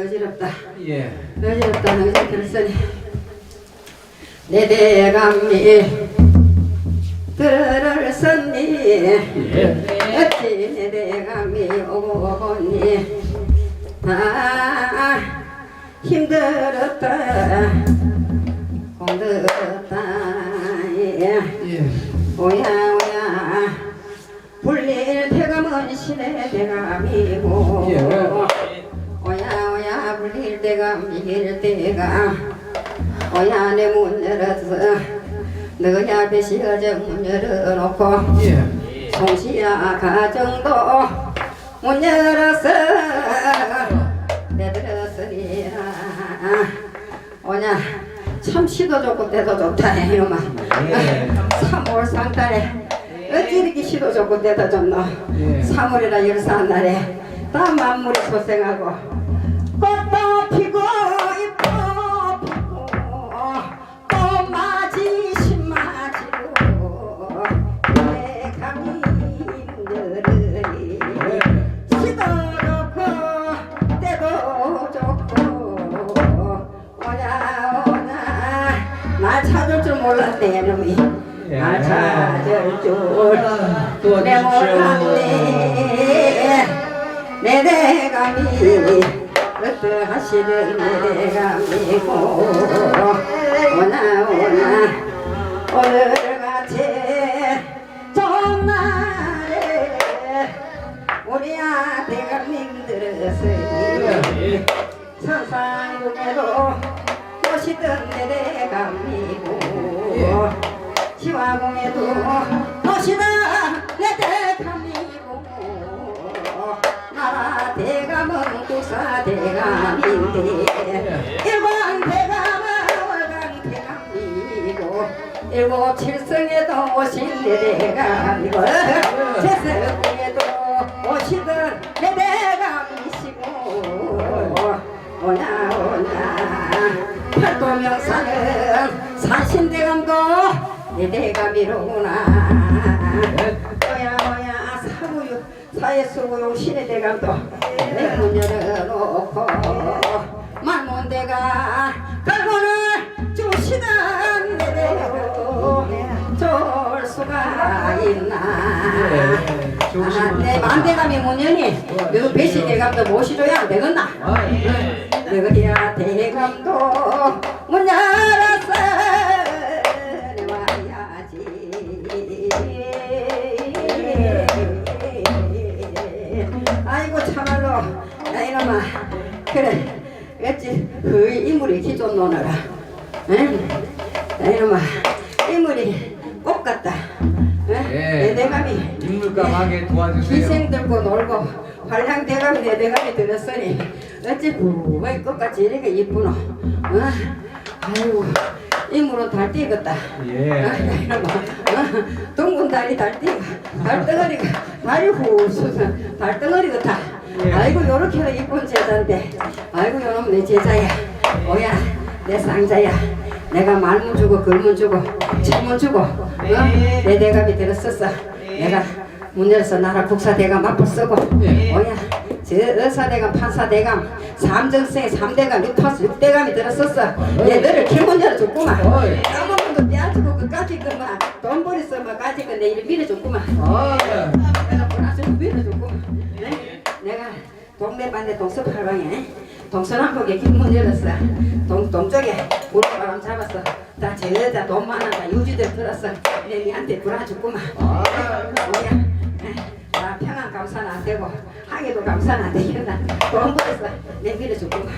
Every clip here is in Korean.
어지럽다. 예. 어지럽다. 너희들 들었으니 내 대감이 들을 섰니 예. 어찌 내 대감이 오고 보니 아 힘들었다 공들었다 예. 예. 오야 오야 불릴 대감은 신의 대감이고 예. 오야 불릴 대감 이길 대감 오야 내 문 열었어 너야 배시 어정 문 열어놓고 예. 송시야 가정도 문 열었어 내 들었으리라 오냐 참 시도 좋고 때도 좋다 이놈아 예. 3월 상달에 어찌 이렇게 시도 좋고 때도 좋노 예. 3월이라 열사한 날에 다 만물이 소생하고 나 찾을 줄 몰랐네 놈이. 나 찾을 줄내 몰랐네. 내 대감이 어떠하시는 내 대감이고. 오나 오나 오늘같이 좋은 날에 우리 아 대감님들은 서상궁에도 모시던 내 대감이고 시화궁에도 모시던 내 대감이고 나라 대감은 국사 대감인데 일반 대감은 월간 대감이고 일곱 칠성에도 오신 내 대감이고 제성에도 오시던 내 대감이시고 오냐 오냐 팔도명 사는 산신대감도 내 대감이로구나. 뭐야 뭐야 사무유 사회수고용 신의 대감도 내 문 열어 놓고 만문대가 갈고를 주시던 내 대로 좋을 수가 있나? 아, 내 만대감이 문 여니? 너 배시 대감도 모시줘야 안 되겠나? 아, 예. 너야 대감도 그래 어찌 그 이물이 기존 노느라 응? 나 이놈아 이물이 꽃 같다 응? 예. 내 대감이 인물감하게 도와주세요. 희생 들고 놀고 활량 대감이 내 대감이 들었으니 어찌 부의 꽃같이 이렇게 이쁘노 어? 아이고 이물은 달 뛰겠다 예. 이놈아 어? 둥근 다리 달뛰고 달덩어리가 다리 후수서 달덩어리 같아 예. 아이고 요렇게 이쁜 제자인데. 아이고 요놈 내 제자야. 뭐야 내 쌍자야. 내가 말문 주고 글문 주고 책문 주고 어? 네. 내 대감이 들었었어. 내가 문 열어서 나라 국사대감 앞을 쓰고 예. 뭐야 저 의사대감 판사대감 삼정세 삼대감 육파수 육대감이 들었었어. 얘들을 길문 열어줬구만. 까먹은 거 빼앗고 그까지 그만 돈 버렸어 뭐 가지 그 내일 밀어줬구만. 아, 내가 보라서 밀어줬구만. 네? 내가 동네 반대 동서팔방에 동서남북에 길문 열었어. 동, 동쪽에 우리바람 잡았어. 다 저자 돈 많아 다 유지들 들었어. 내 니한테 불어줬구만. 아. 뭐야? 나 평안 감사는 안 되고 항해도 감사는 안 되겠나. 돈 벌었어 내 밀어줬구만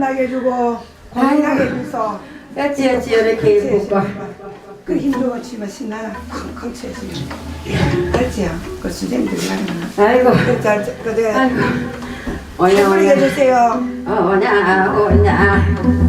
일어나게 해주고 건강하게 해줘서 어찌 어찌 이렇게 이쁘고 그 힘들어 치면 신나나 쾅쾅 쳐지. 알지요? 그 수쟁들이 하는 아이고 거. 그래. 아이고 오냐 오냐 해주세요. 오냐 오냐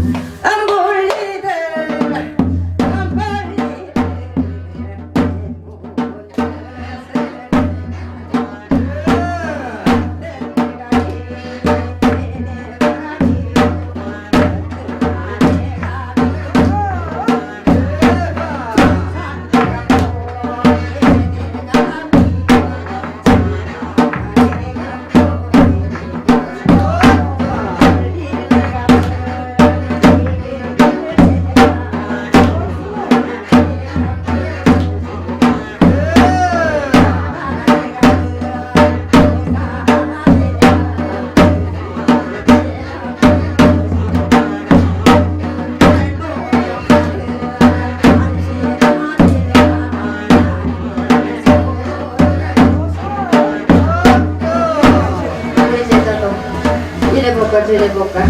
이래 볼까 저래 볼까?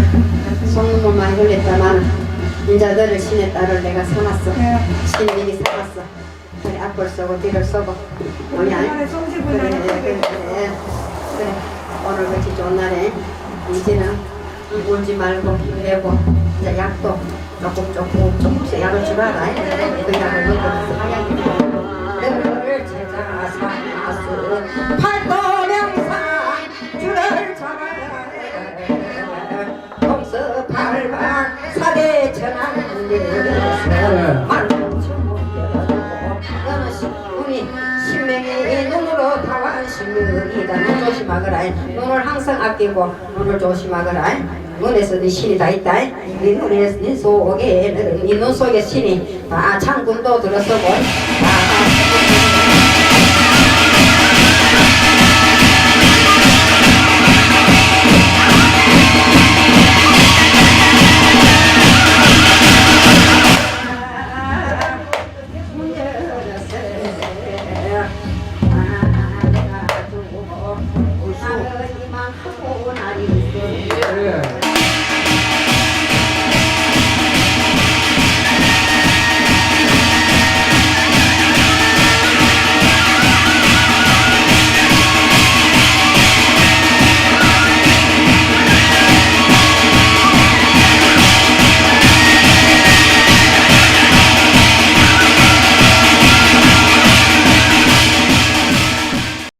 속눈물 많이 흘렸다만 이제 너를 신의 딸을 내가 삼았어. 신민이 삼았어. 그래 앞을 쏘고 뒤를 쏘고. 뭐냐 그래 그래 그래. 그래 오늘 같이 좋은 날에 이제는 울지 말고 힘내고 이제 약도 조금 조금 조금씩 약을 주라라. 그 약을 먹고 눈이 신명이 눈으로 다wan 신명이다 눈 조심하거라 눈을 항상 아끼고 눈을 조심하거라 눈에서 네. 신이 다 있다 네 눈에 네 속에 네눈 속에 신이 다 창군도 들어서고 다